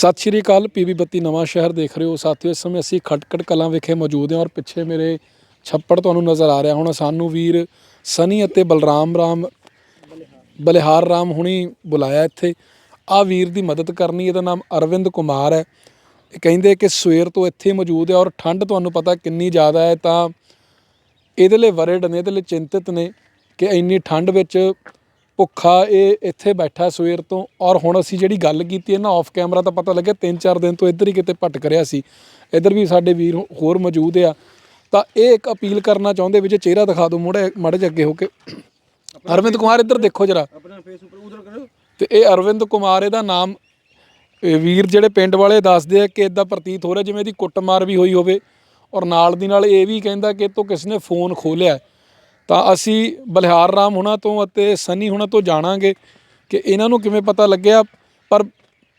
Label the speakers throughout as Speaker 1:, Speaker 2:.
Speaker 1: ਸਤਿ ਸ਼੍ਰੀ ਅਕਾਲ ਪੀਬੀ ਬੱਤੀ ਨਵਾਂ ਸ਼ਹਿਰ ਦੇਖ ਰਹੇ ਹੋ। ਸਾਥੀਓ, ਇਸ ਸਮੇਂ ਅਸੀਂ ਖਟਕੜ ਕਲਾਂ ਵਿਖੇ ਮੌਜੂਦ ਹਾਂ ਔਰ ਪਿੱਛੇ ਮੇਰੇ ਛੱਪੜ ਤੁਹਾਨੂੰ ਨਜ਼ਰ ਆ ਰਿਹਾ। ਹੁਣ ਸਾਨੂੰ ਵੀਰ ਸਨੀ ਅਤੇ ਬਲਰਾਮ ਰਾਮ, ਬਲਿਹਾਰ ਰਾਮ ਹੁਣੀ ਬੁਲਾਇਆ ਇੱਥੇ। ਆ ਵੀਰ ਦੀ ਮਦਦ ਕਰਨੀ, ਇਹਦਾ ਨਾਮ ਅਰਵਿੰਦ ਕੁਮਾਰ ਹੈ। ਇਹ ਕਹਿੰਦੇ ਕਿ ਸਵੇਰ ਤੋਂ ਇੱਥੇ ਮੌਜੂਦ ਹੈ ਔਰ ਠੰਡ ਤੁਹਾਨੂੰ ਪਤਾ ਕਿੰਨੀ ਜ਼ਿਆਦਾ ਹੈ ਤਾਂ ਇਹਦੇ ਲਈ ਵਰਡ ਨੇ ਇਹਦੇ ਲਈ ਚਿੰਤਿਤ ਨੇ ਕਿ ਇੰਨੀ ਠੰਡ ਵਿੱਚ ਭੁੱਖਾ ਇਹ ਇੱਥੇ ਬੈਠਾ ਸਵੇਰ ਤੋਂ ਔਰ ਹੁਣ ਅਸੀਂ ਜਿਹੜੀ ਗੱਲ ਕੀਤੀ ਹੈ ਨਾ ਆਫ ਕੈਮਰਾ ਤਾਂ ਪਤਾ ਲੱਗਿਆ 3-4 ਦਿਨ ਤੋਂ ਇੱਧਰ ਹੀ ਕਿਤੇ ਭਟਕ ਰਿਹਾ ਸੀ। ਇੱਧਰ ਵੀ ਸਾਡੇ ਵੀਰ ਹੋਰ ਮੌਜੂਦ ਆ। ਤਾਂ ਇਹ ਇੱਕ ਅਪੀਲ ਕਰਨਾ ਚਾਹੁੰਦੇ ਵੀ ਜੇ ਚਿਹਰਾ ਦਿਖਾ ਦਿਓ ਮੋੜੇ ਮਾੜੇ ਜਿਹੇ ਅੱਗੇ ਹੋ ਕੇ। ਅਰਵਿੰਦ ਕੁਮਾਰ ਇੱਧਰ ਦੇਖੋ ਜਰਾ।
Speaker 2: ਆਪਣਾ ਫੇਸ ਉੱਪਰ ਉਧਰ ਕਰੋ।
Speaker 1: ਤੇ ਇਹ ਅਰਵਿੰਦ ਕੁਮਾਰ ਇਹਦਾ ਨਾਮ ਵੀਰ ਜਿਹੜੇ ਪਿੰਡ ਵਾਲੇ ਦੱਸਦੇ ਆ ਕਿ ਇਦਾਂ ਪ੍ਰਤੀਤ ਹੋ ਰਿਹਾ ਜਿਵੇਂ ਇਹਦੀ ਕੁੱਟਮਾਰ ਵੀ ਹੋਈ ਹੋਵੇ। ਔਰ ਨਾਲ ਦੀ ਨਾਲ ਇਹ ਵੀ ਕਹਿੰਦਾ ਕਿ ਇਹ ਤੋਂ ਕਿਸ ਨੇ ਫੋਨ ਖੋਲਿਆ ਤਾਂ ਅਸੀਂ ਬਲਿਹਾਰ ਰਾਮ ਹੁਣਾਂ ਤੋਂ ਅਤੇ ਸਨੀ ਹੁਣਾਂ ਤੋਂ ਜਾਣਾਂਗੇ ਕਿ ਇਹਨਾਂ ਨੂੰ ਕਿਵੇਂ ਪਤਾ ਲੱਗਿਆ। ਪਰ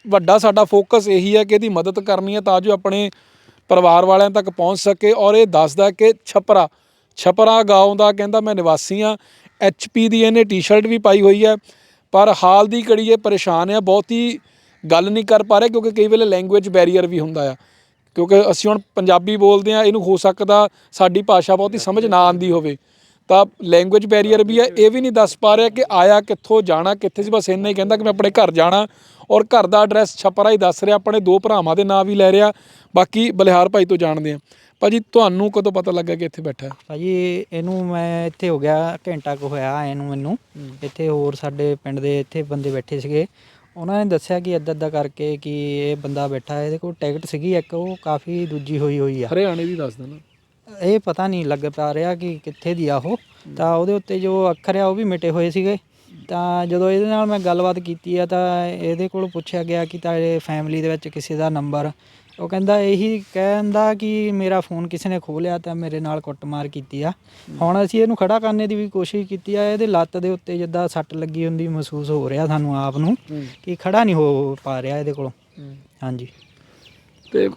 Speaker 1: ਵੱਡਾ ਸਾਡਾ ਫੋਕਸ ਇਹੀ ਹੈ ਕਿ ਇਹਦੀ ਮਦਦ ਕਰਨੀ ਹੈ ਤਾਂ ਜੋ ਆਪਣੇ ਪਰਿਵਾਰ ਵਾਲਿਆਂ ਤੱਕ ਪਹੁੰਚ ਸਕੇ ਔਰ ਇਹ ਦੱਸਦਾ ਕਿ ਛਪਰਾ ਛਪਰਾ ਗਾਉਂ ਦਾ ਕਹਿੰਦਾ ਮੈਂ ਨਿਵਾਸੀ ਹਾਂ। ਐਚਪੀ ਦੀ ਇਹਨੇ ਟੀ-ਸ਼ਰਟ ਵੀ ਪਾਈ ਹੋਈ ਹੈ। ਪਰ ਹਾਲ ਦੀ ਘੜੀ ਇਹ ਪਰੇਸ਼ਾਨ ਹੈ, ਬਹੁਤੀ ਗੱਲ ਨਹੀਂ ਕਰ ਪਾ ਰਿਹਾ ਕਿਉਂਕਿ ਕਈ ਵੇਲੇ ਲੈਂਗੁਏਜ ਬੈਰੀਅਰ ਵੀ ਹੁੰਦਾ ਆ। ਕਿਉਂਕਿ ਅਸੀਂ ਹੁਣ ਪੰਜਾਬੀ ਬੋਲਦੇ ਆ ਇਹਨੂੰ ਹੋ ਸਕਦਾ ਸਾਡੀ ਭਾਸ਼ਾ ਬਹੁਤੀ ਸਮਝ ਨਾ ਆਂਦੀ ਹੋਵੇ। ਤਾਂ ਲੈਂਗੁਏਜ ਬੈਰੀਅਰ ਵੀ ਹੈ ਇਹ ਵੀ ਨਹੀਂ ਦੱਸ ਪਾ ਰਿਹਾ ਕਿ ਆਇਆ ਕਿੱਥੋਂ ਜਾਣਾ ਕਿੱਥੇ ਸੀ ਬਸ ਇੰਨਾ ਹੀ ਕਹਿੰਦਾ ਕਿ ਮੈਂ ਆਪਣੇ ਘਰ ਜਾਣਾ ਔਰ ਘਰ ਦਾ ਐਡਰੈਸ ਛਪਰਾ ਹੀ ਦੱਸ ਰਿਹਾ ਆਪਣੇ ਦੋ ਭਰਾਵਾਂ ਦੇ ਨਾਂ ਵੀ ਲੈ ਰਿਹਾ ਬਾਕੀ ਬਲਿਹਾਰ ਭਾਈ ਤੋਂ ਜਾਣਦੇ ਆ ਭਾਜੀ ਤੁਹਾਨੂੰ ਕਦੋਂ ਪਤਾ ਲੱਗਾ ਕਿ ਇੱਥੇ ਬੈਠਾ
Speaker 3: ਭਾਜੀ ਇਹਨੂੰ ਮੈਂ ਇੱਥੇ ਹੋ ਗਿਆ ਘੰਟਾ ਕੁ ਹੋਇਆ ਆਏ ਨੂੰ ਮੈਨੂੰ। ਇੱਥੇ ਹੋਰ ਸਾਡੇ ਪਿੰਡ ਦੇ ਇੱਥੇ ਬੰਦੇ ਬੈਠੇ ਸੀਗੇ। ਉਹਨਾਂ ਨੇ ਦੱਸਿਆ ਕਿ ਇੱਦਾਂ ਇੱਦਾਂ ਕਰਕੇ ਕਿ ਇਹ ਬੰਦਾ ਬੈਠਾ ਇਹਦੇ ਕੋਲ ਟਿਕਟ ਸੀਗੀ ਇੱਕ ਉਹ ਕਾਫੀ ਦੂਜੀ ਹੋਈ ਹੋਈ ਆ।
Speaker 1: ਹਰਿਆਣੇ ਦੀ ਦੱਸ ਦੇਣਾ।
Speaker 3: ਇਹ ਪਤਾ ਨਹੀਂ ਲੱਗ ਪਾ ਰਿਹਾ ਕਿ ਕਿੱਥੇ ਦੀ ਆ ਉਹ। ਤਾਂ ਉਹਦੇ ਉੱਤੇ ਜੋ ਅੱਖਰ ਆ ਉਹ ਵੀ ਮਿਟੇ ਹੋਏ ਸੀਗੇ। ਤਾਂ ਜਦੋਂ ਇਹਦੇ ਨਾਲ ਮੈਂ ਗੱਲਬਾਤ ਕੀਤੀ ਆ ਤਾਂ ਇਹਦੇ ਕੋਲ ਪੁੱਛਿਆ ਗਿਆ ਕਿ ਤੁਹਾਡੇ ਫੈਮਿਲੀ ਦੇ ਵਿੱਚ ਕਿਸੇ ਦਾ ਨੰਬਰ ਉਹ ਕਹਿੰਦਾ ਇਹੀ ਕਹਿੰਦਾ ਕਿ ਮੇਰਾ ਫੋਨ ਕਿਸੇ ਨੇ ਖੋਹ ਲਿਆ ਤਾਂ ਮੇਰੇ ਨਾਲ ਕੁੱਟਮਾਰ ਕੀਤੀ ਆ। ਹੁਣ ਅਸੀਂ ਇਹਨੂੰ ਖੜਾ ਕਰਨੇ ਦੀ ਵੀ ਕੋਸ਼ਿਸ਼ ਕੀਤੀ ਆ। ਇਹਦੇ ਲੱਤ ਦੇ ਉੱਤੇ ਜਿੱਦਾਂ ਸੱਟ ਲੱਗੀ ਹੁੰਦੀ ਮਹਿਸੂਸ ਹੋ ਰਿਹਾ ਸਾਨੂੰ ਆਪ ਨੂੰ ਕਿ ਖੜਾ ਨਹੀਂ ਹੋ ਪਾ ਰਿਹਾ ਇਹਦੇ ਕੋਲੋਂ। ਹਾਂਜੀ।
Speaker 1: ਤੇ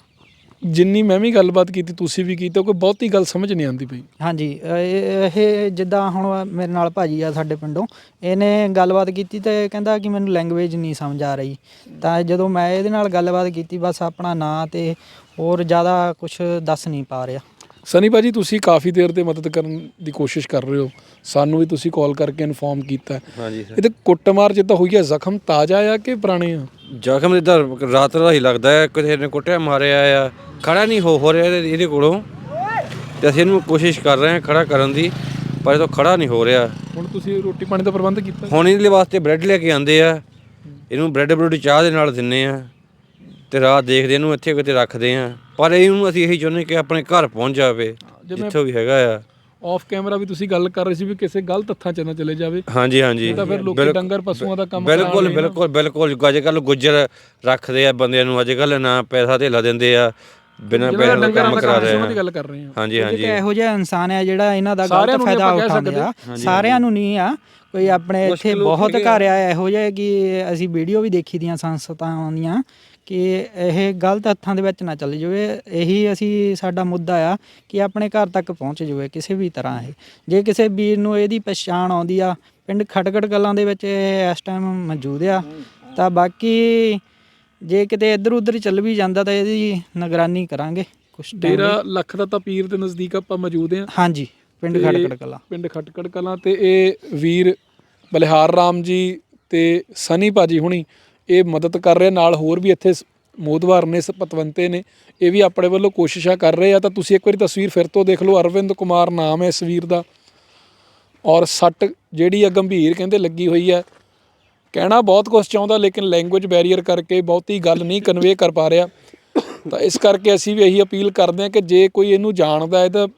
Speaker 1: ਜਿੰਨੀ ਮੈਂ ਵੀ ਗੱਲਬਾਤ ਕੀਤੀ, ਤੁਸੀਂ ਵੀ ਕੀਤੀ ਕੋਈ ਬਹੁਤੀ ਗੱਲ ਸਮਝ ਨਹੀਂ ਆਉਂਦੀ ਪਈ।
Speaker 3: ਹਾਂਜੀ ਇਹ ਇਹ ਜਿੱਦਾਂ ਹੁਣ ਮੇਰੇ ਨਾਲ ਭਾਜੀ ਆ ਸਾਡੇ ਪਿੰਡੋਂ, ਇਹਨੇ ਗੱਲਬਾਤ ਕੀਤੀ ਤੇ ਇਹ ਕਹਿੰਦਾ ਕਿ ਮੈਨੂੰ ਲੈਂਗੁਏਜ ਨਹੀਂ ਸਮਝ ਆ ਰਹੀ। ਤਾਂ ਜਦੋਂ ਮੈਂ ਇਹਦੇ ਨਾਲ ਗੱਲਬਾਤ ਕੀਤੀ, ਬਸ ਆਪਣਾ ਨਾਂ ਤੇ ਹੋਰ ਜ਼ਿਆਦਾ ਕੁਝ ਦੱਸ ਨਹੀਂ ਪਾ ਰਿਹਾ।
Speaker 1: ਸਨੀ ਭਾਜੀ ਤੁਸੀਂ ਕਾਫੀ ਦੇਰ ਤੇ ਮਦਦ ਕਰਨ ਦੀ ਕੋਸ਼ਿਸ਼ ਕਰ ਰਹੇ ਹੋ। ਸਾਨੂੰ ਵੀ ਤੁਸੀਂ ਕਾਲ ਕਰਕੇ ਇਨਫੋਰਮ ਕੀਤਾ।
Speaker 2: ਹਾਂਜੀ ਸਰ।
Speaker 1: ਇਹਦੇ ਕੁੱਟਮਾਰ ਜਿੱਦਾਂ ਹੋਈ ਹੈ ਜ਼ਖਮ ਤਾਜ਼ਾ ਆ ਕਿ ਪੁਰਾਣੇ ਆ?
Speaker 2: ਜ਼ਖਮ ਇਧਰ ਰਾਤ ਦਾ ਹੀ ਲੱਗਦਾ ਹੈ ਕਿਸੇ ਨੇ ਕੁੱਟਿਆ ਮਾਰਿਆ ਆ। ਖੜਾ ਨਹੀਂ ਹੋ ਹੋ ਰਿਹਾ ਇਹਦੇ ਇਹਦੇ ਕੋਲੋਂ। ਤੇ ਅਸੀਂ ਇਹਨੂੰ ਕੋਸ਼ਿਸ਼ ਕਰ ਰਹੇ ਹਾਂ ਖੜਾ ਕਰਨ ਦੀ ਪਰ ਇਹ ਤੋਂ ਖੜਾ ਨਹੀਂ ਹੋ ਰਿਹਾ।
Speaker 1: ਹੁਣ ਤੁਸੀਂ ਰੋਟੀ ਪਾਣੀ ਦਾ ਪ੍ਰਬੰਧ ਕੀਤਾ?
Speaker 2: ਹੁਣ ਇਹਦੇ ਵਾਸਤੇ ਬ੍ਰੈਡ ਲੈ ਕੇ ਆਂਦੇ ਆ। ਇਹਨੂੰ ਬ੍ਰੈਡ ਬਰੂਡ ਚਾਹ ਦੇ ਨਾਲ ਦਿੰਨੇ ਆ। ਤੇ ਰਾਤ ਦੇਖਦੇ ਇਹਨੂੰ ਇੱਥੇ ਕਿਤੇ ਰੱਖਦੇ ਆ। ਪਰ ਇਹਨੂੰ ਅਸੀਂ ਇਹੀ ਚਾਹੁੰਦੇ ਕਿ ਆਪਣੇ ਘਰ ਪਹੁੰਚ ਜਾਵੇ ਜਿੱਥੋਂ ਵੀ ਹੈਗਾ ਆ।
Speaker 1: ਆਫ ਕੈਮਰਾ ਵੀ ਤੁਸੀਂ ਗੱਲ ਕਰ ਰਹੇ ਸੀ ਵੀ ਕਿਸੇ ਗਲਤ ਹੱਥਾਂ 'ਚ ਨਾ ਚਲੇ ਜਾਵੇ।
Speaker 2: ਹਾਂਜੀ ਹਾਂਜੀ।
Speaker 1: ਤਾਂ ਫਿਰ ਲੋਕੀ
Speaker 2: ਬਿਲਕੁਲ-
Speaker 1: ਡੰਗਰ ਪਸ਼ੂਆਂ ਦਾ ਕੰਮ
Speaker 2: ਬਿਲਕੁਲ
Speaker 1: ਨਾ-
Speaker 2: ਬਿਲਕੁਲ ਬਿਲਕੁਲ। ਅੱਜ ਕੱਲ ਗੁੱਜਰ ਰੱਖਦੇ ਆ ਬੰਦਿਆਂ ਨੂੰ ਅੱਜ ਕੱਲ ਨਾ ਪੈਸਾ ਧੇਲਾ ਦਿੰਦੇ ਆ ਬਿਨਾਂ ਪੈਸੇ ਦਾ
Speaker 1: ਡੰਗਰਾਂ
Speaker 2: ਕੰਮ
Speaker 1: ਦਾ
Speaker 2: ਕਰਾ ਰਹੇ
Speaker 1: ਦੀ
Speaker 2: ਆ।
Speaker 1: ਗੱਲ ਕਰ ਰਹੇ ਹਾਂ
Speaker 2: ਹਾਂਜੀ ਹਾਂਜੀ।
Speaker 3: ਇਹੋ ਜਿਹਾ ਇਨਸਾਨ ਹੈ ਜਿਹੜਾ ਇਹਨਾਂ ਦਾ
Speaker 1: ਸਾਰਿਆਂ
Speaker 3: ਗਲਤ
Speaker 1: ਨੂੰ ਨਹੀਂ
Speaker 3: ਫਾਇਦਾ
Speaker 1: ਆਪਾਂ ਕਹਿ
Speaker 3: ਉਠਾਉਂਦੇ ਆ।
Speaker 1: ਸਕਦੇ।
Speaker 3: ਸਾਰਿਆਂ ਨੂੰ ਨਹੀਂ ਆ ਕੋਈ ਆਪਣੇ ਇੱਥੇ ਬਹੁਤ ਘਰ ਆ ਇਹੋ ਜਿਹੇ ਕਿ ਅਸੀਂ ਵੀਡੀਓ ਵੀ ਦੇਖੀ ਦੀਆਂ ਸੰਸਥਾਵਾਂ ਦੀਆਂ। ਕਿ ਇਹ ਗਲਤ ਹੱਥਾਂ ਦੇ ਵਿੱਚ ਨਾ ਚੱਲ ਜਾਵੇ। ਇਹੀ ਅਸੀਂ ਸਾਡਾ ਮੁੱਦਾ ਆ ਕਿ ਆਪਣੇ ਘਰ ਤੱਕ ਪਹੁੰਚ ਜਾਵੇ ਕਿਸੇ ਵੀ ਤਰ੍ਹਾਂ ਇਹ। ਜੇ ਕਿਸੇ ਵੀਰ ਨੂੰ ਇਹਦੀ ਪਛਾਣ ਆਉਂਦੀ ਆ ਪਿੰਡ ਖਟਕੜ ਕਲਾਂ ਦੇ ਵਿੱਚ ਇਹ ਇਸ ਟਾਈਮ ਮੌਜੂਦ ਆ ਤਾਂ ਬਾਕੀ ਜੇ ਕਿਤੇ ਇੱਧਰ ਉੱਧਰ ਚੱਲ ਵੀ ਜਾਂਦਾ ਤਾਂ ਇਹਦੀ ਨਿਗਰਾਨੀ ਕਰਾਂਗੇ ਕੁਛ ਟਾਈਮ
Speaker 1: ਡੇਰਾ ਲੱਖ ਦਾ ਤਾਂ ਪੀਰ ਦੇ ਨਜ਼ਦੀਕ ਆਪਾਂ ਮੌਜੂਦ ਹਾਂ
Speaker 3: ਹਾਂਜੀ ਪਿੰਡ ਖਟਕੜ ਕਲਾਂ
Speaker 1: ਪਿੰਡ ਖਟਕੜ ਕਲਾਂ ਤੇ ਇਹ ਵੀਰ ਬਲਿਹਾਰ ਰਾਮ ਜੀ ਤੇ ਸਨੀ ਭਾਜੀ ਹੁਣੀ ਇਹ ਮਦਦ ਕਰ ਰਹੇ ਨਾਲ ਹੋਰ ਵੀ ਇੱਥੇ ਸ- ਮੋਦਵਾਰ ਨੇ ਪਤਵੰਤੇ ਨੇ, ਇਹ ਵੀ ਆਪਣੇ ਵੱਲੋਂ ਕੋਸ਼ਿਸ਼ਾਂ ਕਰ ਰਹੇ ਆ। ਤਾਂ ਤੁਸੀਂ ਇੱਕ ਵਾਰੀ ਤਸਵੀਰ ਫਿਰ ਤੋਂ ਦੇਖ ਲਓ। ਅਰਵਿੰਦ ਕੁਮਾਰ ਨਾਮ ਹੈ ਇਸ ਵੀਰ ਦਾ। ਔਰ ਸੱਟ ਜਿਹੜੀ ਆ ਗੰਭੀਰ ਕਹਿੰਦੇ ਲੱਗੀ ਹੋਈ ਹੈ ਕਹਿਣਾ ਬਹੁਤ ਕੁਝ ਚਾਹੁੰਦਾ, ਲੇਕਿਨ ਲੈਂਗੁਏਜ ਬੈਰੀਅਰ ਕਰਕੇ ਬਹੁਤੀ ਗੱਲ ਨਹੀਂ ਕਨਵੇ ਕਰ ਪਾ ਰਿਹਾ। ਤਾਂ ਇਸ ਕਰਕੇ ਅਸੀਂ ਵੀ ਇਹੀ ਅਪੀਲ ਕਰਦੇ ਹਾਂ ਕਿ ਜੇ ਕੋਈ ਇਹਨੂੰ ਜਾਣਦਾ ਹੈ ਤਾਂ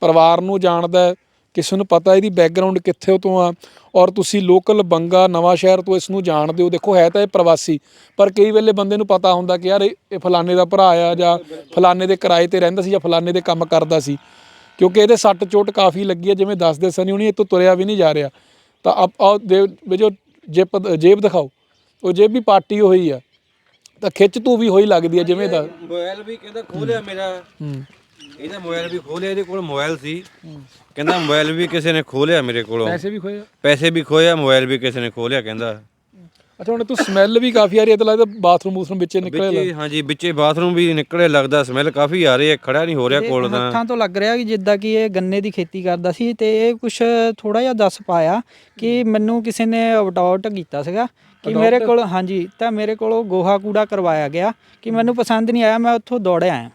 Speaker 1: ਪਰਿਵਾਰ ਨੂੰ ਜਾਣਦਾ ਹੈ। ਕਿਸੇ ਨੂੰ ਪਤਾ ਇਹਦੀ ਬੈਕਗ੍ਰਾਉਂਡ ਕਿੱਥੇ ਤੋਂ ਆ ਔਰ ਤੁਸੀਂ ਲੋਕਲ ਬੰਗਾ ਨਵਾਂ ਸ਼ਹਿਰ ਤੋਂ ਇਸ ਨੂੰ ਜਾਣਦੇ ਹੋ। ਦੇਖੋ ਹੈ ਤਾਂ ਇਹ ਪ੍ਰਵਾਸੀ ਪਰ ਕਈ ਵੇਲੇ ਬੰਦੇ ਨੂੰ ਪਤਾ ਹੁੰਦਾ ਕਿ ਯਾਰ ਇਹ ਫਲਾਣੇ ਦਾ ਭਰਾ ਆ ਜਾਂ ਫਲਾਣੇ ਦੇ ਕਿਰਾਏ ਤੇ ਰਹਿੰਦਾ ਸੀ ਜਾਂ ਫਲਾਣੇ ਦੇ ਕੰਮ ਕਰਦਾ ਸੀ। ਕਿਉਂਕਿ ਇਹਦੇ ਸੱਟ ਚੋਟ ਕਾਫੀ ਲੱਗੀ ਹੈ ਜਿਵੇਂ ਦੱਸਦੇ ਸਨੀ ਹੁਣੀ ਇਹ ਤੋਂ ਤੁਰਿਆ ਵੀ ਨਹੀਂ ਜਾ ਰਿਹਾ। ਤਾਂ ਆਪ ਦੇ ਜੋ ਜੇਬ ਜੇਬ ਦਿਖਾਓ। ਉਹ ਜੇਬ ਵੀ ਪਾਟੀ ਹੋਈ ਆ। ਤਾਂ ਖਿੱਚ ਤੂ ਵੀ ਹੋਈ ਲੱਗਦੀ ਹੈ ਜਿਵੇਂ ਦਾ
Speaker 2: ਮੋਬਾਈਲ ਵੀ ਕਹਿੰਦਾ ਖੋਲਿਆ ਮੇਰਾ।
Speaker 1: ਹੂੰ।
Speaker 2: ਇਹਦਾ ਮੋਬਾਈਲ ਵੀ ਖੋਲਿਆ ਇਹਦੇ ਕੋਲ ਮੋਬਾਈਲ ਸੀ। ਕਹਿੰਦਾ ਮੋਬਾਈਲ ਵੀ ਕਿਸੇ ਨੇ ਖੋਲਿਆ ਮੇਰੇ ਕੋਲੋਂ।
Speaker 1: ਪੈਸੇ ਵੀ ਖੋਏ
Speaker 2: ਪੈਸੇ ਵੀ ਖੋਇਆ ਮੋਬਾਈਲ ਵੀ ਕਿਸੇ ਨੇ ਖੋਲਿਆ ਕਹਿੰਦਾ।
Speaker 1: ਅੱਛਾ ਹੁਣ ਤੂੰ ਸਮੈਲ ਵੀ ਕਾਫੀ ਆ ਰਹੀ ਹੈ ਤਾਂ ਲੱਗਦਾ ਬਾਥਰੂਮ ਬੂਥਰੂਮ ਵਿੱਚੇ ਨਿਕਲੇ
Speaker 2: ਵਿੱਚੇ ਹਾਂਜੀ ਵਿੱਚੇ ਬਾਥਰੂਮ ਵੀ ਨਿਕਲੇ ਲੱਗਦਾ ਸਮੈਲ ਕਾਫੀ ਆ ਰਹੀ ਹੈ ਖੜਾ ਨਹੀਂ ਹੋ ਰਿਹਾ ਕੋਲ ਤਾਂ।
Speaker 3: ਹੱਥਾਂ ਤੋਂ ਲੱਗ ਰਿਹਾ ਕਿ ਜਿੱਦਾਂ ਕਿ ਇਹ ਗੰਨੇ ਦੀ ਖੇਤੀ ਕਰਦਾ ਸੀ ਤੇ ਇਹ ਕੁਝ ਥੋੜਾ ਜਿਹਾ ਦੱਸ ਪਾਇਆ ਕਿ ਮੈਨੂੰ ਕਿਸੇ ਨੇ ਅਡਾਪਟ ਕੀਤਾ ਸੀਗਾ ਕਿ ਮੇਰੇ ਕੋਲ ਹਾਂਜੀ ਤਾਂ ਮੇਰੇ ਕੋਲੋਂ ਗੋਹਾ ਕੂੜਾ ਕਰਵਾਇਆ ਗਿਆ ਕਿ ਮੈਨੂੰ ਪਸੰਦ ਨਹੀਂ ਆਇਆ ਮੈਂ ਉੱਥੋਂ ਦੌੜਿਆ ਆਇਆ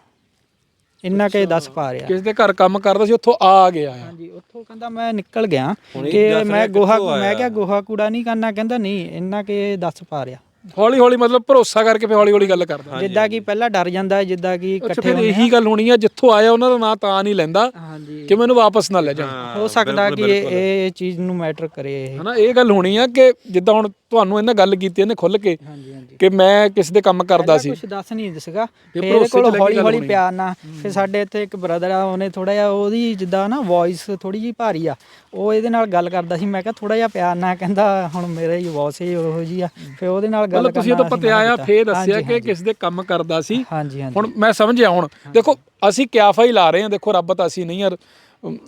Speaker 3: ਇੰਨਾ ਕਿ ਦੱਸ ਪਾ ਰਿਹਾ।
Speaker 1: ਕਿਸ ਦੇ ਘਰ ਕੰਮ ਕਰਦਾ ਸੀ ਉੱਥੋਂ ਆ ਗਿਆ
Speaker 3: ਹਾਂਜੀ ਉੱਥੋਂ ਕਹਿੰਦਾ ਮੈਂ ਨਿਕਲ ਗਿਆ ਕਿ ਮੈਂ ਗੋਹਾ ਮੈਂ? ਕਿਹਾ ਗੋਹਾ ਕੂੜਾ ਨਹੀਂ ਕਰਨਾ ਕਹਿੰਦਾ ਨਹੀਂ ਇੰਨਾ ਕਿ ਦੱਸ ਪਾ ਰਿਹਾ।
Speaker 1: ਹੌਲੀ ਹੌਲੀ ਮਤਲਬ ਭਰੋਸਾ ਕਰਕੇ ਫਿਰ ਹੌਲੀ ਹੌਲੀ ਗੱਲ ਕਰਦਾ।
Speaker 3: ਜਿੱਦਾਂ ਕਿ ਪਹਿਲਾਂ ਡਰ ਜਾਂਦਾ ਹੈ ਜਿੱਦਾਂ ਕਿ ਇਕੱਠੇ
Speaker 1: ਫਿਰ ਇਹੀ ਗੱਲ ਹੋਣੀ ਆ ਜਿੱਥੋਂ ਆਇਆ ਉਹਨਾਂ ਦਾ ਨਾਂ ਤਾਂ ਨਹੀਂ ਲੈਂਦਾ
Speaker 3: ਹਾਂਜੀ।
Speaker 1: ਕਿ ਮੈਨੂੰ ਵਾਪਸ ਨਾ ਲੈ ਜਾ
Speaker 3: ਹੋ ਸਕਦਾ ਕਿ ਇਹ ਇਹ ਚੀਜ਼ ਨੂੰ ਮੈਟਰ ਕਰੇ ਇਹ।
Speaker 1: ਹਨਾ ਇਹ ਗੱਲ ਹੋਣੀ ਆ ਕਿ ਜਿੱਦਾਂ ਹੁਣ ਤੁਹਾਨੂੰ ਇਹਨਾਂ ਗੱਲ ਕੀਤੀ ਇਹਨੇ ਖੁੱਲ ਕੇ
Speaker 3: ਹਾਂਜੀ ਹਾਂਜੀ।
Speaker 1: ਕਿ ਮੈਂ ਕਿਸੇ ਦੇ ਕੰਮ ਕਰਦਾ ਸੀ।
Speaker 3: ਕੁਝ ਦੱਸ ਨਹੀਂ ਦਸਗਾ।
Speaker 1: 'ਚ
Speaker 3: ਕੋਲ ਹੌਲੀ ਹੌਲੀ। ਪਿਆਰ ਨਾਲ। ਫਿਰ ਸਾਡੇ ਇੱਥੇ ਇੱਕ ਬ੍ਰਦਰ ਆ ਉਹਨੇ ਥੋੜਾ ਜਿਹਾ ਉਹਦੀ ਜਿੱਦਾਂ ਨਾ ਵੌਇਸ ਥੋੜੀ ਜਿਹੀ ਭਾਰੀ ਆ। ਉਹ ਇਹਦੇ ਨਾਲ ਗੱਲ ਕਰਦਾ ਸੀ। ਮੈਂ ਕਿਹਾ ਥੋੜਾ ਜਿਹਾ ਪਿਆਰ ਨਾਲ ਕਹਿੰਦਾ ਹੁਣ ਮੇਰੇ ਹੀ ਵੌਇਸ ਹੀ ਉਹੋ ਜੀ ਆ। ਫਿਰ ਉਹਦੇ ਨਾਲ ਗੱਲ
Speaker 1: ਤੁਸੀਂ
Speaker 3: ਕਰਨਾ ਅਸੀਂ ਮਨਾ
Speaker 1: ਪਤਿਆਇਆ। ਫੇਰ ਦੱਸਿਆ ਕਿ। ਕਿਸ ਦੇ ਕੰਮ ਕਰਦਾ ਸੀ।
Speaker 3: ਹਾਂਜੀ ਹਾਂਜੀ।
Speaker 1: ਹੁਣ ਮੈਂ ਸਮਝਿਆ ਹੁਣ। ਦੇਖੋ ਅਸੀਂ ਕਿਆਫਾ ਹੀ ਲਾ ਰਹੇ ਹਾਂ। ਦੇਖੋ ਰੱਬ ਤਾਂ ਅਸੀਂ ਨਹੀਂ ਯਾਰ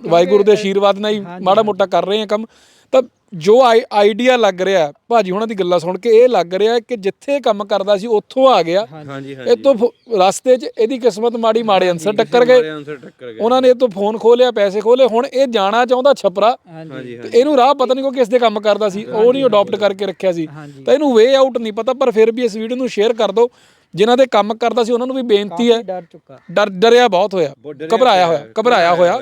Speaker 1: ਵਾਹਿਗੁਰੂ ਦੇ ਆਸ਼ੀਰਵਾਦ ਨਾਲ ਹੀ ਮਾੜਾ ਮੋਟਾ ਕਰ ਰਹੇ ਹਾਂ ਕੰਮ। ਤਾਂ ਜੋ ਆਈਡੀਆ ਲੱਗ ਰਿਹਾ ਭਾਜੀ ਉਹਨਾਂ ਦੀ ਗੱਲਾਂ ਸੁਣ ਕੇ ਇਹ ਲੱਗ ਰਿਹਾ ਕਿ ਜਿੱਥੇ ਕੰਮ ਕਰਦਾ ਸੀ ਉੱਥੋਂ ਆ ਗਿਆ।
Speaker 2: ਹਾਂਜੀ
Speaker 1: ਇਹ ਤੋਂ ਰਸਤੇ 'ਚ ਇਹਦੀ ਕਿਸਮਤ ਮਾੜੀ ਮਾੜੇ ਅਨਸਰ ਟੱਕਰ ਗਏ। ਉਹਨਾਂ ਨੇ ਇਹ ਤੋਂ ਫੋਨ ਖੋਲਿਆ ਪੈਸੇ ਖੋਲੇ ਹੁਣ ਇਹ ਜਾਣਾ ਚਾਹੁੰਦਾ ਛਪਰਾ
Speaker 3: ਹਾਂਜੀ
Speaker 1: ਤੇ ਇਹਨੂੰ ਰਾਹ ਪਤਾ ਨਹੀਂ ਕੋਈ ਕਿਸ ਦੇ ਕੰਮ ਕਰਦਾ ਸੀ ਉਹ ਨਹੀਂ ਅਡਾਪਟ ਕਰਕੇ ਰੱਖਿਆ ਸੀ। ਤਾਂ ਇਹਨੂੰ ਵੇ ਆਊਟ ਨਹੀਂ ਪਤਾ ਪਰ ਫਿਰ ਵੀ ਇਸ ਵੀਡੀਓ ਨੂੰ ਸ਼ੇਅਰ ਕਰ ਦਿਓ। ਜਿਨ੍ਹਾਂ ਦੇ ਕੰਮ ਕਰਦਾ ਸੀ ਉਹਨਾਂ ਨੂੰ ਵੀ ਬੇਨਤੀ ਹੈ।
Speaker 3: ਡਰ ਚੁੱਕਾ।
Speaker 1: ਡਰ ਡਰਿਆ ਬਹੁਤ ਹੋਇਆ। ਘਬਰਾਇਆ ਹੋਇਆ ਘਬਰਾਇਆ ਹੋਇਆ।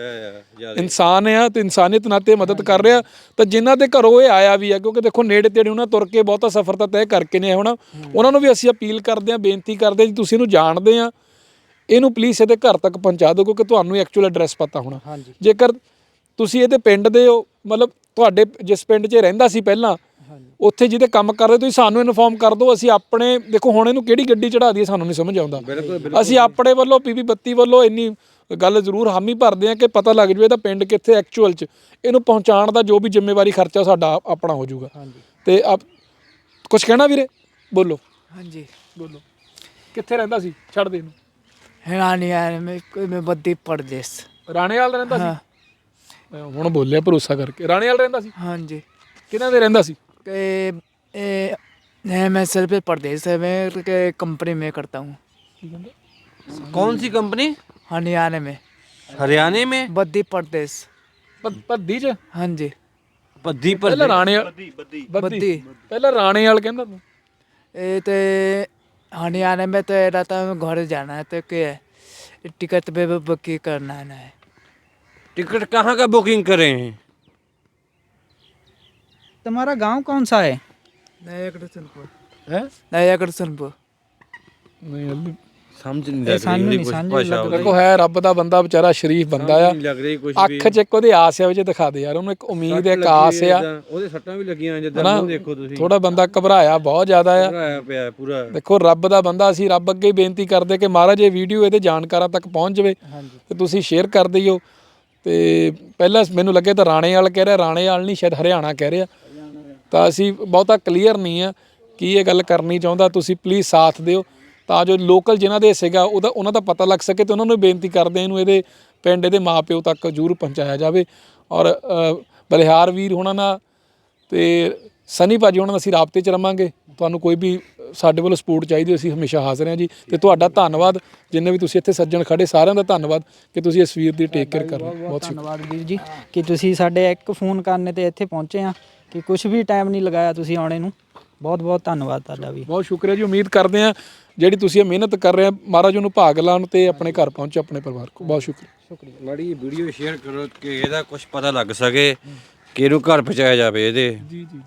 Speaker 1: ਇਨਸਾਨ ਆ ਤੇ ਇਨਸਾਨੀਅਤ ਨਾਤੇ ਮਦਦ ਕਰ ਰਿਹਾ। ਤਾਂ ਜਿਨ੍ਹਾਂ ਦੇ ਘਰੋਂ ਇਹ ਆਇਆ ਵੀ ਆ ਕਿਉਂਕਿ ਦੇਖੋ ਨੇੜੇ ਤੇੜੇ ਉਹਨਾਂ ਤੁਰ ਕੇ ਬਹੁਤਾ ਸਫ਼ਰ ਤਾਂ ਤੈਅ ਕਰਕੇ ਨੇ ਹੁਣ। ਉਹਨਾਂ ਨੂੰ ਵੀ ਅਸੀਂ ਅਪੀਲ ਕਰਦੇ ਹਾਂ ਬੇਨਤੀ ਕਰਦੇ ਹਾਂ ਜੀ ਤੁਸੀਂ ਇਹਨੂੰ ਜਾਣਦੇ ਆ। ਇਹਨੂੰ ਪਲੀਜ਼ ਇਹਦੇ ਘਰ ਤੱਕ ਪਹੁੰਚਾ ਦਿਓ ਕਿਉਂਕਿ ਤੁਹਾਨੂੰ ਐਕਚੁਅਲ ਐਡਰੈਸ ਪਤਾ ਹੋਣਾ।
Speaker 3: ਹਾਂਜੀ।
Speaker 1: ਜੇਕਰ ਤੁਸੀਂ ਇਹਦੇ ਪਿੰਡ ਦੇ ਹੋ ਮਤਲਬ ਤੁਹਾਡੇ ਜਿਸ ਪਿੰਡ 'ਚ ਰਹਿੰਦਾ ਸੀ ਪਹਿਲਾਂ ਉੱਥੇ ਜਿਹਦੇ ਕੰਮ ਕਰ ਰਹੇ ਤੁਸੀਂ ਸਾਨੂੰ ਇਨਫੋਰਮ ਕਰ ਦਿਓ ਅਸੀਂ ਆਪਣੇ ਦੇਖੋ ਹੁਣ ਇਹਨੂੰ ਕਿਹੜੀ ਗੱਡੀ ਚੜਾ ਦਈਏ ਸਾਨੂੰ ਨਹੀਂ ਸਮਝ ਆਉਂਦਾ। ਅਸੀਂ ਆਪਣੇ ਵੱਲੋਂ ਪੀਪੀ 32 ਵੱਲੋਂ ਇੰਨੀ ਗੱਲ ਜ਼ਰੂਰ ਹਾਮੀ ਭਰਦੇ ਆ ਕਿ ਪਤਾ ਲੱਗ ਜਵੇ ਇਹਦਾ ਪਿੰਡ ਕਿੱਥੇ ਐਕਚੁਅਲ 'ਚ। ਇਹਨੂੰ ਪਹੁੰਚਾਉਣ ਦਾ ਜੋ ਵੀ ਜ਼ਿੰਮੇਵਾਰੀ ਖਰਚਾ ਸਾਡਾ ਆਪਣਾ ਹੋ ਜਾਊਗਾ। ਤੇ ਆਪ ਕੁਝ ਕਹਿਣਾ ਵੀਰੇ? ਬੋਲੋ।
Speaker 4: ਹਾਂਜੀ।
Speaker 1: ਬੋਲੋ। ਕਿੱਥੇ ਰਹਿੰਦਾ ਸੀ? ਛੱਡ ਦੇ ਇਹਨੂੰ।
Speaker 4: ਹੈਰਾਨੀ ਆ ਮੈਂ ਮੈਂ ਬੱਦੀ
Speaker 1: ਪਰਦੇਸ ਰਾਣੇਵਾਲ ਰਹਿੰਦਾ ਸੀ? ਹੁਣ ਬੋਲਿਆ ਭਰੋਸਾ ਕਰਕੇ। ਰਾਣੇਵਾਲ ਰਹਿੰਦਾ ਸੀ?
Speaker 4: ਹਾਂਜੀ।
Speaker 1: ਕਿਹਨਾਂ ਦੇ ਰਹਿੰਦਾ ਸੀ?
Speaker 4: मैं सिर्फ प्रदेश है मैं के कंपनी में करता हूँ
Speaker 2: कौन सी कंपनी
Speaker 4: हरियाणा में
Speaker 2: हरियाणा में
Speaker 4: बद्दी प्रदेश
Speaker 1: ਭੱਦੀ 'ਚ
Speaker 4: हाँ जी
Speaker 2: पद्दी पर
Speaker 1: ਪਹਿਲਾਂ ਰਾਣੇ ਵਾਲ ਬੱਦੀ
Speaker 4: ਬੱਦੀ।
Speaker 1: ਪਹਿਲਾਂ ਰਾਣੇ ਵਾਲ ਕਹਿੰਦਾ ਤੂੰ
Speaker 4: ए, तो हरियाणा में तो रहता है घर जाना है तो क्या है टिकट पे बुकिंग करना है ना है
Speaker 2: टिकट कहाँ का बुकिंग करे हैं
Speaker 3: तुम्हारा गांव कौन सा है
Speaker 4: नया कृष्णपुर
Speaker 1: ਹੈ
Speaker 4: नया कृष्णपुर
Speaker 1: ਨਹੀਂ ਅੱਲੀ
Speaker 2: समझ नहीं लग
Speaker 3: सानू
Speaker 2: रही
Speaker 3: नहीं,
Speaker 2: कुछ
Speaker 3: सानू
Speaker 2: भाषा
Speaker 3: लग
Speaker 2: होगी।
Speaker 1: ਦੇਖੋ ਹੈ ਰੱਬ ਦਾ ਬੰਦਾ ਵਿਚਾਰਾ ਸ਼ਰੀਫ ਬੰਦਾ ਆ
Speaker 2: ਨਹੀਂ ਲੱਗ ਰਹੀ ਕੁਝ
Speaker 1: ਅੱਖ 'ਚ ਇੱਕ ਉਹਦੀ ਆਸ ਆ ਵਿੱਚ ਦਿਖਾ ਦੇ ਯਾਰ ਉਹਨੂੰ ਇੱਕ ਉਮੀਦ ਹੈ ਇੱਕ ਆਸ ਆ
Speaker 2: ਉਹਦੇ ਸੱਟਾਂ ਵੀ ਲੱਗੀਆਂ ਜਿੱਦਾਂ
Speaker 1: ਹਨਾ
Speaker 2: ਮੂੰਹ ਦੇਖੋ ਤੁਸੀਂ
Speaker 1: ਥੋੜਾ ਬੰਦਾ ਘਬਰਾਇਆ ਬਹੁਤ ਜ਼ਿਆਦਾ ਆ
Speaker 2: ਘਬਰਾਇਆ ਪਿਆ ਹੈ ਪੂਰਾ
Speaker 1: ਦੇਖੋ ਰੱਬ ਦਾ ਬੰਦਾ ਅਸੀਂ ਰੱਬ ਅੱਗੇ ਹੀ ਬੇਨਤੀ ਕਰਦੇ ਕਿ ਮਹਾਰਾਜ ਇਹ ਵੀਡੀਓ ਇਹਦੇ ਜਾਣਕਾਰਾਂ ਤੱਕ ਪਹੁੰਚ ਜਾਵੇ
Speaker 3: ਹਾਂਜੀ
Speaker 1: ਤੇ ਤੁਸੀਂ ਸ਼ੇਅਰ ਕਰ ਦਿਓ ਤੇ ਪਹਿਲਾਂ ਮੈਨੂੰ ਲੱਗੇ ਤਾਂ ਰਾਣੇ ਵਾਲ ਕਹਿ ਰਿਹਾ ਰਾਣੇ ਵਾਲ ਨਹੀਂ ਸ਼ਾਇਦ ਹਰਿਆਣਾ ਕਹਿ ਰਿਹਾ ਤਾਂ ਅਸੀਂ ਬਹੁਤਾ ਕਲੀਅਰ ਨਹੀਂ ਆ ਕੀ ਇਹ ਗੱਲ ਕਰਨੀ ਚਾਹੁੰਦਾ ਤੁਸੀਂ ਪਲੀਜ਼ ਸਾਥ ਦਿਓ। ਤਾਂ ਜੋ ਲੋਕਲ ਜਿਨ੍ਹਾਂ ਦੇ ਸੀਗਾ ਉਹਦਾ ਉਹਨਾਂ ਦਾ ਪਤਾ ਲੱਗ ਸਕੇ ਤੇ ਉਹਨਾਂ ਨੂੰ ਬੇਨਤੀ ਕਰਦੇ ਇਹਨੂੰ ਇਹਦੇ ਪਿੰਡ ਇਹਦੇ ਮਾਪਿਓ ਤੱਕ ਜ਼ਰੂਰ ਪਹੁੰਚਾਇਆ ਜਾਵੇ। ਔਰ ਬਲਿਹਾਰ ਵੀਰ ਹੋਣਾ ਨਾਲ ਤੇ ਸਨੀ ਭਾਜੀ ਉਹਨਾਂ ਨਾਲ ਅਸੀਂ ਰਾਬਤੇ 'ਚ ਰਵਾਂਗੇ। ਤੁਹਾਨੂੰ ਕੋਈ ਵੀ ਸਾਡੇ ਵੱਲੋਂ ਸਪੋਰਟ ਚਾਹੀਦੀ ਅਸੀਂ ਹਮੇਸ਼ਾ ਹਾਜ਼ਰ ਹਾਂ ਜੀ। ਤੇ ਤੁਹਾਡਾ ਧੰਨਵਾਦ। ਜਿੰਨੇ ਵੀ ਤੁਸੀਂ ਇੱਥੇ ਸੱਜਣ ਖੜੇ ਸਾਰਿਆਂ ਦਾ ਧੰਨਵਾਦ ਕਿ ਤੁਸੀਂ ਇਸ ਵੀਰ ਦੀ ਟੇਕ ਕੇਅਰ ਕਰ ਰਹੇ ਹੋ। ਬਹੁਤ
Speaker 3: ਧੰਨਵਾਦ ਵੀਰ ਜੀ ਕਿ ਤੁਸੀਂ ਸਾਡੇ ਇੱਕ ਫੋਨ ਕਰਨੇ ਤੇ ਇੱਥੇ ਪਹੁੰਚੇ ਆ ਕਿ ਕੁਝ ਵੀ ਟਾਈਮ ਨਹੀਂ ਲਗਾਇਆ ਤੁਸੀਂ ਆਉਣੇ ਨੂੰ। ਬਹੁਤ ਬਹੁਤ ਧੰਨਵਾਦ ਤੁਹਾਡਾ ਵੀ।
Speaker 1: ਬਹੁਤ ਸ਼ੁਕਰੀਆ ਜੀ ਉਮੀਦ ਕਰਦੇ ਹਾਂ ਜਿਹੜੀ ਤੁਸੀਂ ਇਹ ਮਿਹਨਤ ਕਰ ਰਹੇ ਆ ਮਹਾਰਾਜ ਨੂੰ ਭਾਗ ਲਾਉਣ ਤੇ ਆਪਣੇ ਘਰ ਪਹੁੰਚੋ ਆਪਣੇ ਪਰਿਵਾਰ ਕੋ ਬਹੁਤ ਸ਼ੁਕਰੀਆ।
Speaker 2: ਮਾੜੀ ਵੀਡੀਓ ਸ਼ੇਅਰ ਕਰੋ ਕਿ ਇਹਦਾ ਕੁਝ ਪਤਾ ਲੱਗ ਸਕੇ ਕਿ ਇਹਨੂੰ ਘਰ ਪਹੁੰਚਾਇਆ ਜਾਵੇ ਇਹਦੇ।
Speaker 1: ਜੀ ਜੀ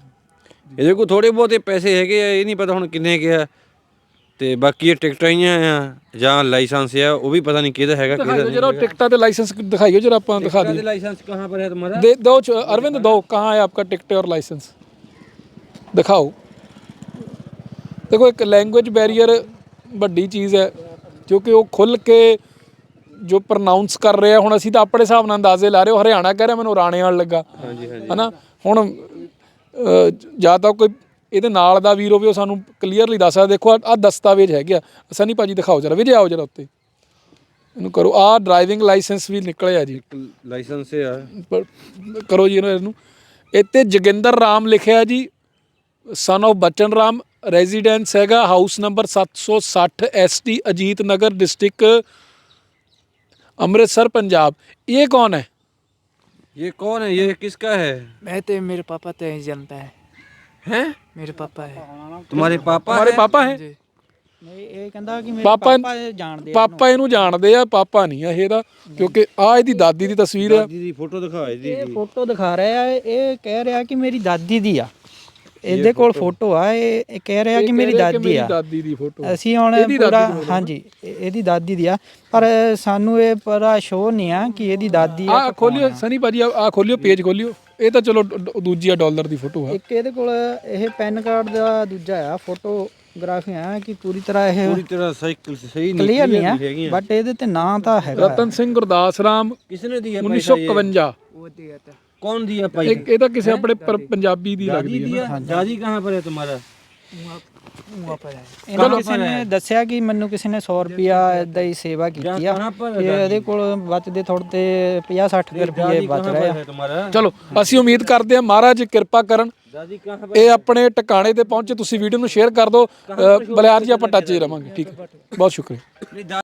Speaker 2: ਇਹਦੇ ਕੋਲ ਥੋੜੇ ਬਹੁਤੇ ਪੈਸੇ ਹੈਗੇ ਆ ਇਹ ਨਹੀਂ ਪਤਾ ਹੁਣ ਕਿੰਨੇ ਕੁ ਆ। ਤੇ ਬਾਕੀ ਇਹ ਟਿਕਟਾਂ ਹੀ ਆ ਜਾਂ ਲਾਇਸੈਂਸ ਆ ਉਹ ਵੀ ਪਤਾ ਨਹੀਂ ਕਿਹਦਾ ਹੈਗਾ
Speaker 1: ਦਿਖਾਈਓ ਜਰਾ ਟਿਕਟਾਂ ਤੇ ਲਾਇਸੈਂਸ ਦਿਖਾਈਓ ਜਰਾ ਆਪਾਂ ਦਿਖਾ ਦੇ
Speaker 2: ਲਾਇਸੈਂस ਕਹਾਂ ਪਰ ਹੈ ਤੁਹਾਡਾ?
Speaker 1: दे दो च- अरविंद दो कहाँ है आपका टिकट और लाइसेंस दिखाओ देखो एक लैंग्वेज बैरियर ਵੱਡੀ ਚੀਜ਼ ਹੈ ਕਿਉਂਕਿ ਉਹ ਖੁੱਲ ਕੇ ਜੋ ਪ੍ਰੋਨਾਂਸ ਕਰ ਰਿਹਾ ਹੁਣ ਅਸੀਂ ਤਾਂ ਆਪਣੇ ਹਿਸਾਬ ਨਾਲ ਅੰਦਾਜ਼ੇ ਲਾ ਰਹੇ ਹੋ ਹਰਿਆਣਾ ਕਹਿ ਰਿਹਾ ਮੈਨੂੰ ਰਾਣੇ ਵਾਲ ਲੱਗਾ।
Speaker 2: ਹਾਂਜੀ ਹਾਂਜੀ।
Speaker 1: ਹਨਾ? ਹੁਣ ਜਾਂ ਤਾਂ ਕੋਈ ਇਹਦੇ ਨਾਲ ਦਾ ਵੀਰ ਹੋਵੇ ਉਹ ਸਾਨੂੰ ਕਲੀਅਰਲੀ ਦੱਸ ਸਕਦਾ ਦੇਖੋ ਆ ਦਸਤਾਵੇਜ਼ ਹੈਗੇ ਆ ਸਨੀ ਭਾਜੀ ਦਿਖਾਓ ਜਰਾ ਵਿਜੇ ਆਓ ਜਰਾ ਉੱਤੇ ਇਹਨੂੰ ਕਰੋ ਆ ਡਰਾਈਵਿੰਗ ਲਾਇਸੈਂਸ ਵੀ ਨਿਕਲਿਆ ਜੀ
Speaker 2: ਲਾਇਸੈਂਸ ਹੈ
Speaker 1: ਪਰ- ਕਰੋ ਜੀ ਇਹਨੂੰ ਇਹਨੂੰ ਇੱਥੇ ਜੋਗਿੰਦਰ ਰਾਮ ਲਿਖਿਆ ਜੀ son of Bachan Ram residence ਹੈਗਾ house number 760 ST Ajit Nagar district Amritsar Punjab ਇਹ ਕੌਣ ਹੈ
Speaker 2: ये कौन है ये किसका है
Speaker 4: मैं तो मेरे पापा तो नहीं जानता है
Speaker 2: हैं
Speaker 4: मेरे पापा है
Speaker 2: तुम्हारे पापा
Speaker 1: ਤੁਹਾਡੇ ਪਾਪਾ ਹੈ
Speaker 4: जी
Speaker 3: ਨਹੀਂ ਇਹ ਕਹਿੰਦਾ ਕਿ ਮੇਰੇ
Speaker 1: ਪਾਪਾ-
Speaker 3: ਪਾਪਾ ਜਾਣਦੇ ਆ
Speaker 1: ਪਾਪਾ ਇਹਨੂੰ ਜਾਣਦੇ ਆ ਪਾਪਾ ਨਹੀਂ ਆ ਇਹਦਾ ਕਿਉਂਕਿ ਆ ਇਹਦੀ ਦਾਦੀ ਦੀ ਤਸਵੀਰ ਆ
Speaker 2: दादी दी फोटो दिखाओ दी
Speaker 3: ਇਹ ਫੋਟੋ ਦਿਖਾ ਰਿਹਾ ਹੈ ਇਹ ਕਹਿ ਰਿਹਾ ਕਿ ਮੇਰੀ ਦਾਦੀ ਦੀ ਆ ਇਹਦੇ ਕੋਲ ਫੋਟੋ ਆ ਇਹ ਕਹਿ ਰਿਹਾ ਕਿ ਮੇਰੀ ਦਾਦੀ ਆ।
Speaker 1: ਦਾਦੀ ਦੀ ਫੋਟੋ
Speaker 3: ਅਸੀਂ ਹੁਣ ਪੂਰਾ ਹਾਂਜੀ ਇਹਦੀ ਦਾਦੀ ਦੀ ਆ। ਪਰ ਸਾਨੂੰ ਇਹ ਪਰਾ ਸ਼ੋਰ ਨਹੀਂ ਆ ਕਿ ਇਹਦੀ ਦਾਦੀ ਆ
Speaker 1: ਆ ਖੋਲਿਓ ਸਨੀ ਭਾਜੀ ਆ ਖੋਲਿਓ ਪੇਜ ਖੋਲਿਓ। ਇਹ ਤਾਂ ਚਲੋ ਦੂਜੀ ਆ ਡਾਲਰ ਦੀ ਫੋਟੋ ਆ।
Speaker 3: ਇੱਕ ਇਹਦੇ ਕੋਲ ਇਹ ਪੈਨ ਕਾਰਡ ਦਾ ਦੂਜਾ ਆ ਫੋਟੋ ਗ੍ਰਾਫੀ ਆ ਕਿ ਪੂਰੀ ਤਰ੍ਹਾਂ ਇਹ
Speaker 2: ਪੂਰੀ ਤਰ੍ਹਾਂ ਸਾਈਕਲ ਸਹੀ ਨਹੀਂ
Speaker 3: ਕਲੀਅਰ ਨਹੀਂ ਆ ਬਟ ਇਹਦੇ ਤੇ ਨਾਂ ਤਾਂ ਹੈਗਾ।
Speaker 1: ਰਤਨ ਸਿੰਘ ਗੁਰਦਾਸ ਰਾਮ
Speaker 2: ਕਿਸਨੇ ਦੀ ਹੈ
Speaker 1: 1951
Speaker 4: ਉਹ ਤੇ ਆ
Speaker 2: कौन दिया पैसा
Speaker 1: ਇਹ ਇਹ ਤਾਂ ਕਿਸੇ ਆਪਣੇ ਪਰ- ਪੰਜਾਬੀ ਦੀ ਲੱਗਦੀ
Speaker 2: दादी
Speaker 1: ਹੈ
Speaker 2: दिया दादी कहाँ पर है तुम्हारा
Speaker 4: वहाँ वहाँ पर है
Speaker 3: ਇਹਨਾਂ ਕਿਸੇ ਨੇ ਦੱਸਿਆ ਕਿ ਮੈਨੂੰ ਕਿਸੇ ਨੇ 100 ਰੁਪਿਆ ਇਦਾਂ ਹੀ ਸੇਵਾ ਕੀਤੀ ਆ
Speaker 2: कहाँ पर
Speaker 3: ਕਿ ਇਹਦੇ ਕੋਲ ਬਚਦੇ ਥੋੜੇ ਤੇ 50 60 ਰੁਪਏ
Speaker 2: दादी
Speaker 3: ਬਚ
Speaker 2: कहाँ
Speaker 3: ਰਹੇ
Speaker 2: पर
Speaker 3: ਆ
Speaker 2: है तुम्हारा
Speaker 1: ਚਲੋ ਅਸੀਂ ਉਮੀਦ ਕਰਦੇ ਹਾਂ ਮਹਾਰਾਜ ਕਿਰਪਾ ਕਰਨ
Speaker 2: दादी कहाँ पर
Speaker 1: ਇਹ ਆਪਣੇ ਟਿਕਾਣੇ ਤੇ ਪਹੁੰਚੇ ਤੁਸੀਂ ਵੀਡੀਓ ਨੂੰ ਸ਼ੇਅਰ ਕਰ ਦਿਓ ਅ, ਬਲਿਆਰ ਜੀ ਆਪਾਂ ਟੱਚ ਹੀ ਰਵਾਂਗੇ ਠੀਕ ਹੈ ਬਹੁਤ ਸ਼ੁਕਰੀਆ
Speaker 2: नहीं, दादी